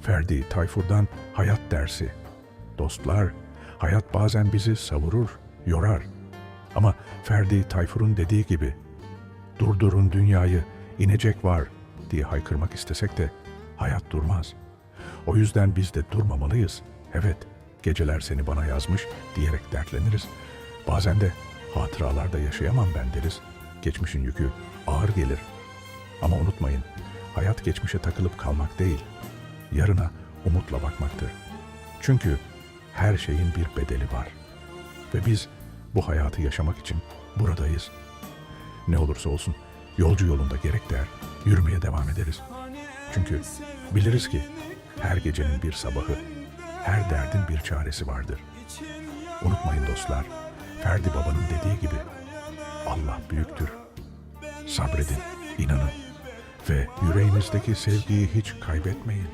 Ferdi Tayfur'dan hayat dersi. Dostlar, hayat bazen bizi savurur, yorar. Ama Ferdi Tayfur'un dediği gibi, durdurun dünyayı, inecek var diye haykırmak istesek de hayat durmaz. O yüzden biz de durmamalıyız. Evet, geceler seni bana yazmış diyerek dertleniriz. Bazen de hatıralarda yaşayamam ben deriz. Geçmişin yükü ağır gelir. Ama unutmayın, hayat geçmişe takılıp kalmak değil, yarına umutla bakmaktır. Çünkü her şeyin bir bedeli var. Ve biz bu hayatı yaşamak için buradayız. Ne olursa olsun yolcu yolunda gerek der, yürümeye devam ederiz. Çünkü biliriz ki her gecenin bir sabahı, her derdin bir çaresi vardır. Unutmayın dostlar, Ferdi Baba'nın dediği gibi Allah büyüktür. Sabredin, inanın ve yüreğinizdeki sevgiyi hiç kaybetmeyin.